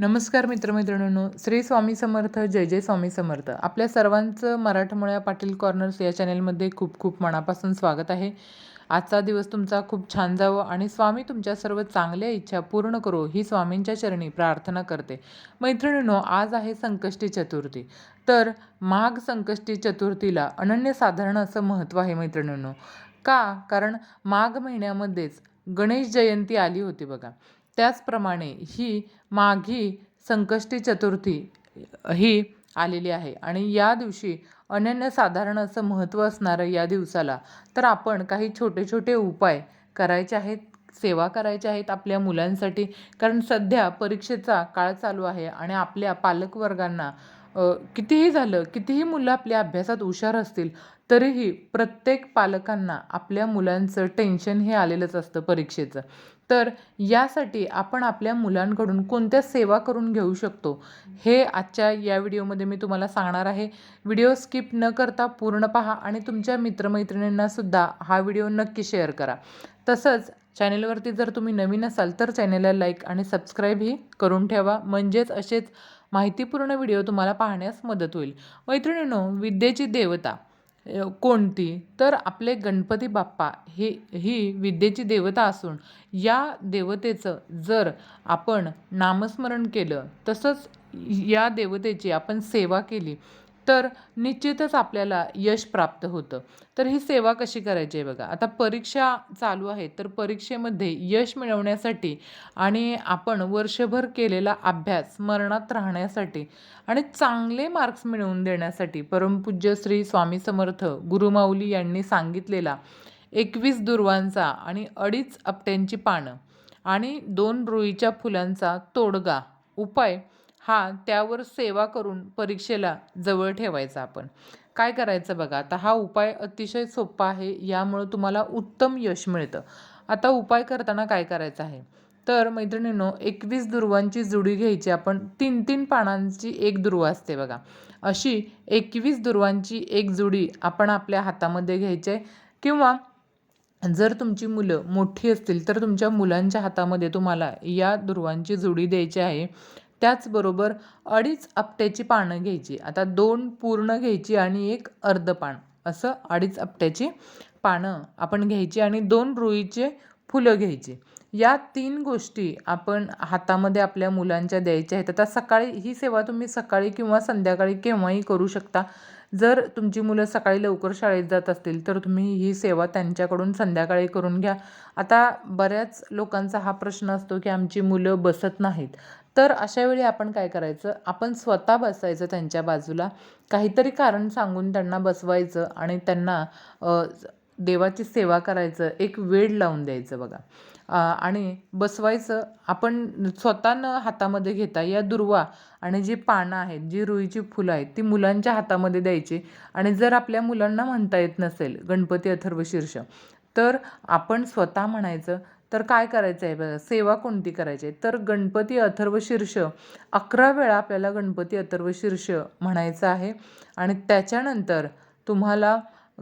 नमस्कार मित्रमैत्रिणींनो श्री स्वामी समर्थ जय जय स्वामी समर्थ. आपल्या सर्वांचं मराठमोळ्या पाटील कॉर्नर्स या चॅनेलमध्ये खूप खूप मनापासून स्वागत आहे. आजचा दिवस तुमचा खूप छान जावं आणि स्वामी तुमच्या सर्व चांगल्या इच्छा पूर्ण करो ही स्वामींच्या चरणी प्रार्थना करते. मैत्रिणींनो आज आहे संकष्टी चतुर्थी. तर माघ संकष्टी चतुर्थीला अनन्यसाधारण असं महत्त्व आहे मैत्रिणींनो. का? कारण माघ महिन्यामध्येच गणेश जयंती आली होती बघा. त्याचप्रमाणे ही माघी संकष्टी चतुर्थी ही आलेली आहे. आणि या दिवशी अनन्यसाधारण असं महत्त्व असणारं या दिवसाला तर आपण काही छोटे छोटे उपाय करायचे आहेत सेवा करायच्या आहेत आपल्या मुलांसाठी. कारण सध्या परीक्षेचा काळ चालू आहे आणि आपल्या पालकवर्गांना कितीही झालं कितीही मुलं आपल्या अभ्यासात हुशार असतील तरीही प्रत्येक पालकांना आपल्या मुलांचं टेन्शन हे आलेलंच असतं परीक्षेचं. तर यासाठी आपण आपल्या मुलांकडून कोणत्या सेवा करून घेऊ शकतो हे आजच्या या व्हिडिओमध्ये मी तुम्हाला सांगणार आहे. व्हिडिओ स्किप न करता पूर्ण पहा आणि तुमच्या मित्रमैत्रिणींनासुद्धा हा व्हिडिओ नक्की शेअर करा. तसंच चॅनेलवरती जर तुम्ही नवीन असाल तर चॅनेलला लाईक आणि सबस्क्राईबही करून ठेवा. म्हणजेच असेच माहितीपूर्ण व्हिडिओ तुम्हाला पाहण्यास मदत होईल. मैत्रिणींनो विद्येची देवता कोणती? तर आपले गणपती बाप्पा हे ही विद्येची देवता असून या देवतेचं जर आपण नामस्मरण केलं तसंच या देवतेची आपण सेवा केली तर निश्चितच आपल्याला यश प्राप्त होतं. तर ही सेवा कशी करायची आहे बघा. आता परीक्षा चालू आहे तर परीक्षेमध्ये यश मिळवण्यासाठी आणि आपण वर्षभर केलेला अभ्यास स्मरणात राहण्यासाठी आणि चांगले मार्क्स मिळवून देण्यासाठी परमपूज्य श्री स्वामी समर्थ गुरुमाऊली यांनी सांगितलेला एकवीस दुर्वांचा आणि अडीच आपट्यांची पानं आणि दोन रुईच्या फुलांचा तोडगा उपाय हा त्यावर सेवा करून परीक्षेला जवळ ठेवायचा आपण. काय करायचं बघा आता हा उपाय अतिशय सोपा आहे यामुळं तुम्हाला उत्तम यश मिळतं. आता उपाय करताना काय करायचं आहे? तर मैत्रिणींनो एकवीस दुर्वांची जुडी घ्यायची. आपण तीन तीन पानांची एक दुर्व असते बघा. अशी एकवीस दुर्वांची एक जुडी आपण आपल्या हातामध्ये घ्यायची आहे. किंवा जर तुमची मुलं मोठी असतील तर तुमच्या मुलांच्या हातामध्ये तुम्हाला या दुर्वांची जुडी द्यायची आहे. त्याचबरोबर अडीच आपट्याची पानं घ्यायची. आता दोन पूर्ण घ्यायची आणि एक अर्ध पान. असं अडीच आपट्याची पानं आपण घ्यायची आणि दोन रुईचे फुलं घ्यायची. या तीन गोष्टी आपण हातामध्ये आपल्या मुलांच्या द्यायच्या आहेत. आता सकाळी ही सेवा तुम्ही सकाळी किंवा संध्याकाळी केव्हाही करू शकता. जर तुमची मुलं सकाळी लवकर शाळेत जात असतील तर तुम्ही ही सेवा त्यांच्याकडून संध्याकाळी करून घ्या. आता बऱ्याच लोकांचा हा प्रश्न असतो की आमची मुलं बसत नाहीत. तर अशा वेळी आपण काय करायचं? आपण स्वतः बसायचं त्यांच्या बाजूला. काहीतरी कारण सांगून त्यांना बसवायचं आणि त्यांना देवाची सेवा करायचं एक वेळ लावून द्यायचं बघा. आणि बसवायचं. आपण स्वतःनं हातामध्ये घेता या दुर्वा आणि जी पानं आहेत जी रुईची फुलं आहेत ती मुलांच्या हातामध्ये द्यायची. आणि जर आपल्या मुलांना म्हणता येत नसेल गणपती अथर्व शीर्ष तर आपण स्वतः म्हणायचं तर काय करायचं आहे बघा? सेवा कोणती करायची आहे? तर गणपती अथर्व शीर्ष अकरा वेळा आपल्याला गणपती अथर्व शीर्ष म्हणायचं आहे. आणि त्याच्यानंतर तुम्हाला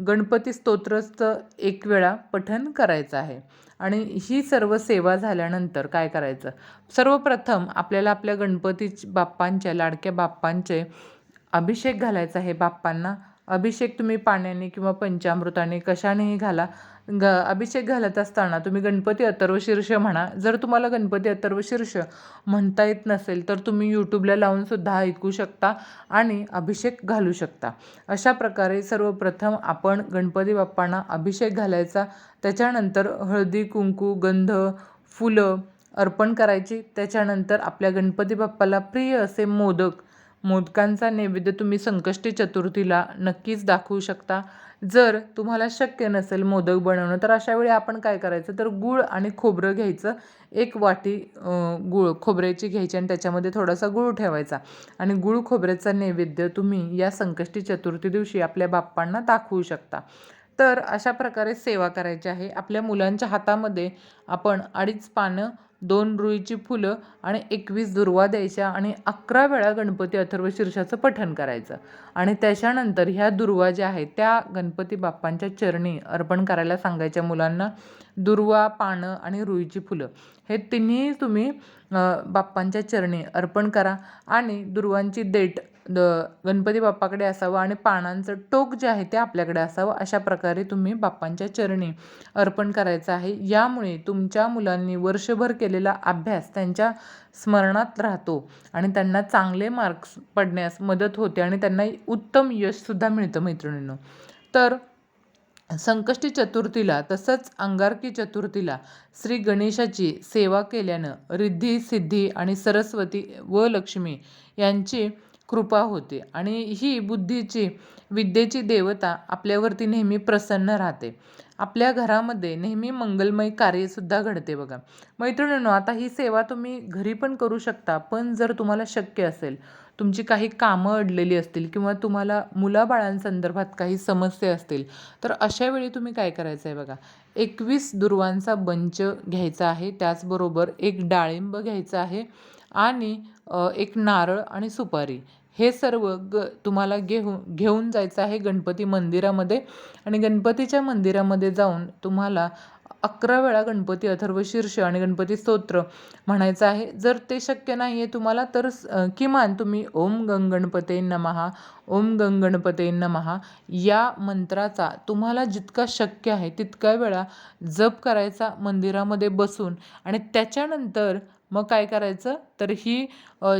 गणपती स्तोत्रचं एक वेळा पठन करायचं आहे. आणि ही सर्व सेवा झाल्यानंतर काय करायचं? सर्वप्रथम आपल्याला आपल्या गणपती बाप्पांच्या लाडक्या बाप्पांचे अभिषेक घालायचा आहे बाप्पांना. अभिषेक तुम्ही पाण्याने किंवा पंचामृताने कशानेही घाला. ग अभिषेक घालत असताना तुम्ही गणपती अथर्वशीर्ष म्हणा. जर तुम्हाला गणपती अथर्वशीर्ष म्हणता येत नसेल तर तुम्ही यूट्यूबला लावूनसुद्धा ऐकू शकता आणि अभिषेक घालू शकता. अशा प्रकारे सर्वप्रथम आपण गणपती बाप्पांना अभिषेक घालायचा. त्याच्यानंतर हळदी कुंकू गंध फुलं अर्पण करायची. त्याच्यानंतर आपल्या गणपती बाप्पाला प्रिय असे मोदक मोदकांचा नैवेद्य तुम्ही संकष्टी चतुर्थीला नक्कीच दाखवू शकता. जर तुम्हाला शक्य नसेल मोदक बनवणं तर अशा वेळी आपण काय करायचं? तर गूळ आणि खोबरं घ्यायचं. एक वाटी गूळ खोबऱ्याची घ्यायची आणि त्याच्यामध्ये थोडासा गूळ ठेवायचा. आणि गूळ खोबऱ्याचा नैवेद्य तुम्ही या संकष्टी चतुर्थी दिवशी आपल्या बाप्पांना दाखवू शकता. तर अशा प्रकारे सेवा करायची आहे. आपल्या मुलांच्या हातामध्ये आपण अडीच पानं दोन रुईची फुलं आणि एकवीस दुर्वा द्यायच्या आणि अकरा वेळा गणपती अथर्व शीर्षाचं पठण करायचं. आणि त्याच्यानंतर ह्या दुर्वा ज्या आहेत त्या गणपती बाप्पांच्या चरणी अर्पण करायला सांगायच्या मुलांना दुर्वा पानं आणि रुईची फुलं. हे तिन्ही तुम्ही बाप्पांच्या चरणी अर्पण करा आणि दुर्वांची देठ द गणपती बाप्पाकडे असावं आणि पानांचं टोक जे आहे ते आपल्याकडे असावं अशा प्रकारे तुम्ही बाप्पांच्या चरणी अर्पण करायचं आहे. यामुळे तुमच्या मुलांनी वर्षभर केलेला अभ्यास त्यांच्या स्मरणात राहतो आणि त्यांना चांगले मार्क्स पडण्यास मदत होते आणि त्यांना उत्तम यशसुद्धा मिळतं मैत्रिणींनो. तर संकष्टी चतुर्थीला तसंच अंगारकी चतुर्थीला श्री गणेशाची सेवा केल्यानं रिद्धी सिद्धी आणि सरस्वती व लक्ष्मी यांची कृपा होते आणि ही बुद्धीची विद्येची देवता आपल्यावरती नेहमी प्रसन्न राहते. आपल्या घरामध्ये नेहमी मंगलमय कार्यसुद्धा घडते बघा. मैत्रिणींनो आता ही सेवा तुम्ही घरी पण करू शकता पण जर तुम्हाला शक्य असेल तुमची काही कामं अडलेली असतील किंवा तुम्हाला मुलाबाळांसंदर्भात काही समस्या असतील तर अशा वेळी तुम्ही काय करायचं आहे बघा? एकवीस दुर्वांचा बंच घ्यायचा आहे त्याचबरोबर एक डाळिंब घ्यायचं आहे आणि एक नारळ आणि सुपारी. हे सर्व ग तुम्हाला घेऊन घेऊन जायचं आहे गणपती मंदिरामध्ये. आणि गणपतीच्या मंदिरामध्ये जाऊन तुम्हाला अकरा वेळा गणपती अथर्व शीर्ष आणि गणपती स्तोत्र म्हणायचं आहे. जर ते शक्य नाही आहे तुम्हाला तर किमान तुम्ही ओम गंगणपते नमहा ओम गंगणपते नमहा या मंत्राचा तुम्हाला जितका शक्य आहे तितक्या वेळा जप करायचा मंदिरामध्ये बसून. आणि त्याच्यानंतर मग काय करायचं? तर ही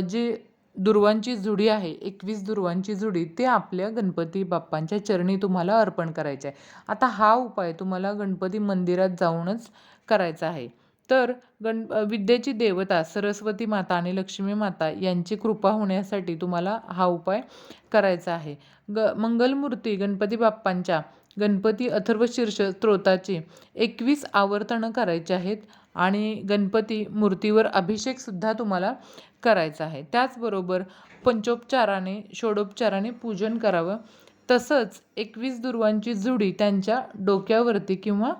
जी दुर्वांची जुडी आहे एकवीस दुर्वांची जुडी ते आपल्या गणपती बाप्पांच्या चरणी तुम्हाला अर्पण करायचे आहे आता हा उपाय तुम्हाला गणपती मंदिरात जाऊनच करायचा आहे. तर गण विद्येची देवता सरस्वती माता आणि लक्ष्मी माता यांची कृपा होण्यासाठी तुम्हाला हा उपाय करायचा आहे. ग मंगलमूर्ती गणपती बाप्पांच्या गणपती अथर्वशीर्ष स्त्रोताची एकवीस आवर्तनं करायची आहेत. आणि गणपती मूर्तीवर अभिषेकसुद्धा तुम्हाला करायचा आहे. त्याचबरोबर पंचोपचाराने षोडोपचाराने पूजन करावं. तसंच एकवीस दुर्वांची जुडी त्यांच्या डोक्यावरती किंवा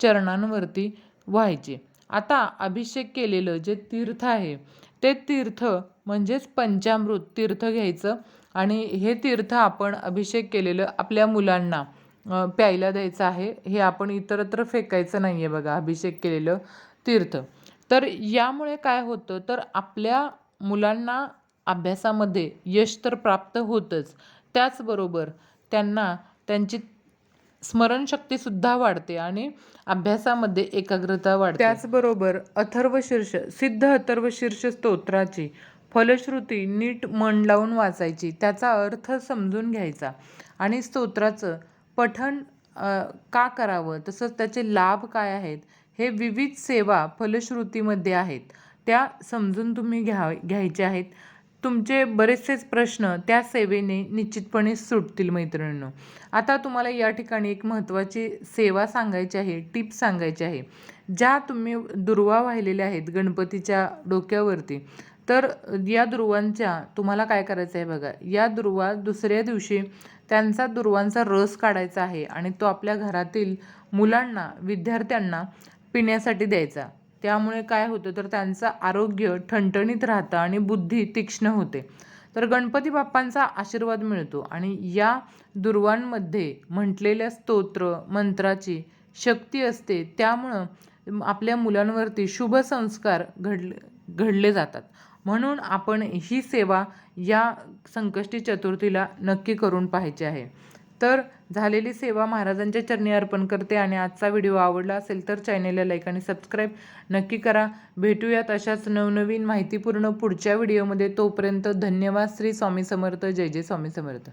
चरणांवरती व्हायची. आता अभिषेक केलेलं जे तीर्थ आहे ते तीर्थ म्हणजेच पंचामृत तीर्थ घ्यायचं आणि हे तीर्थ आपण अभिषेक केलेलं आपल्या मुलांना प्यायला द्यायचं आहे. हे आपण इतरत्र फेकायचं नाही आहे बघा अभिषेक केलेलं. तीर्थ. तर यामुळे काय होतं? तर आपल्या मुलांना अभ्यासामध्ये यश तर प्राप्त होतंच. त्याचबरोबर त्यांना त्यांची स्मरणशक्तीसुद्धा वाढते आणि अभ्यासामध्ये एकाग्रता वाढते. त्याचबरोबर अथर्वशीर्ष सिद्ध अथर्वशीर्ष स्तोत्राची फलश्रुती नीट मन लावून वाचायची त्याचा अर्थ समजून घ्यायचा. आणि स्तोत्राचं पठण का करावं? तसंच त्याचे लाभ काय आहेत? हे विविध सेवा फलश्रुतीमध्ये आहेत. त्या समजून तुम्ही घ्या घ्यायच्या आहेत. तुमचे बरेचसेच प्रश्न त्या सेवेने निश्चितपणे सुटतील मैत्रिणींनो. आता तुम्हाला या ठिकाणी एक महत्त्वाची सेवा सांगायची आहे टिप सांगायची आहे. ज्या तुम्ही दुर्वा वाहिलेल्या आहेत गणपतीच्या डोक्यावरती तर या दुर्वांच्या तुम्हाला काय करायचं आहे बघा. या दुर्वा दुसऱ्या दिवशी त्यांचा दुर्वांचा रस काढायचा आहे आणि तो आपल्या घरातील मुलांना विद्यार्थ्यांना पिण्यासाठी द्यायचा. त्यामुळे काय होतं तर त्यांचं आरोग्य ठणठणीत राहतं आणि बुद्धी तीक्ष्ण होते. तर गणपती बाप्पांचा आशीर्वाद मिळतो आणि या दुर्वांमध्ये म्हटलेल्या स्तोत्र मंत्राची शक्ती असते. त्यामुळं आपल्या मुलांवरती शुभ संस्कार घडले घडले जातात. म्हणून आपण ही सेवा या संकष्टी चतुर्थीला नक्की करून पाहायची आहे. तर झालेली सेवा महाराजांच्या चरणी अर्पण करते आणि आजचा व्हिडिओ आवडला असेल तर चॅनेलला लाईक आणि सबस्क्राईब नक्की करा. भेटूयात अशाच नवनवीन माहितीपूर्ण पुढच्या व्हिडिओमध्ये. तोपर्यंत धन्यवाद. श्री स्वामी समर्थ. जय जय स्वामी समर्थ.